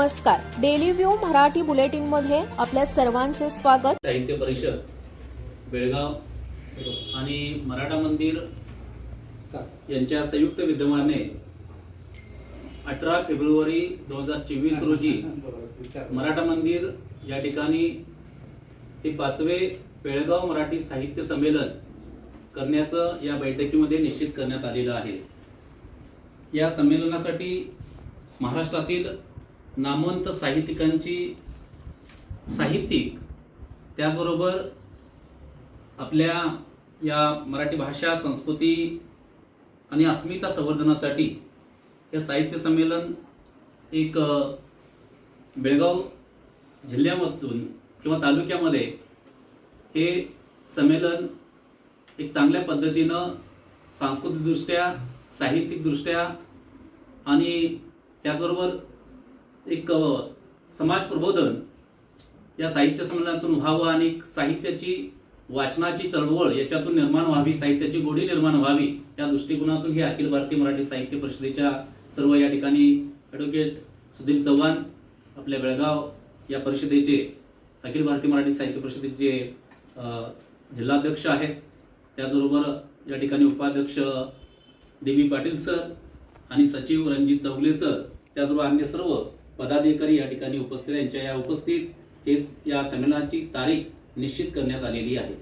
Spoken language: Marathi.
नमस्कार. डेली व्ह्यू मराठी बुलेटिनमध्ये आपल्या सर्वांचे स्वागत. साहित्य परिषद बेळगाव आणि मराठा मंदिर यांच्या संयुक्त विद्यमाने अठरा फेब्रुवारी दोन हजार चोवीस रोजी मराठा मंदिर या ठिकाणी हे पाचवे बेळगाव मराठी साहित्य संमेलन करण्याचं या बैठकीमध्ये निश्चित करण्यात आलेलं आहे. या संमेलनासाठी महाराष्ट्रातील नामवंत साहित्यिकांची साहित्यिक त्याचबरोबर आपल्या या मराठी भाषा संस्कृती आणि अस्मिता संवर्धनासाठी हे साहित्य संमेलन एक बेळगाव जिल्ह्यामधून किंवा तालुक्यामध्ये हे संमेलन एक चांगल्या पद्धतीनं सांस्कृतिकदृष्ट्या साहित्यिकदृष्ट्या आणि त्याचबरोबर एक समाज प्रबोधन या साहित्य संमेलनातून व्हावं आणि साहित्याची वाचनाची चळवळ याच्यातून निर्माण व्हावी साहित्याची गोडी निर्माण व्हावी या दृष्टिकोनातून ही अखिल भारतीय मराठी साहित्य परिषदेच्या सर्व या ठिकाणी ॲडव्होकेट सुधीर चव्हाण आपल्या बेळगाव या परिषदेचे अखिल भारतीय मराठी साहित्य परिषदेचे जिल्हाध्यक्ष आहेत. त्याचबरोबर या ठिकाणी उपाध्यक्ष डी बी पाटील सर आणि सचिव रणजित चौगले सर त्याचबरोबर अन्य सर्व पदाधिकारी या ठिकाणी उपस्थित यांच्या या उपस्थित हे या संमेलनाची तारीख निश्चित करण्यात आलेली आहे.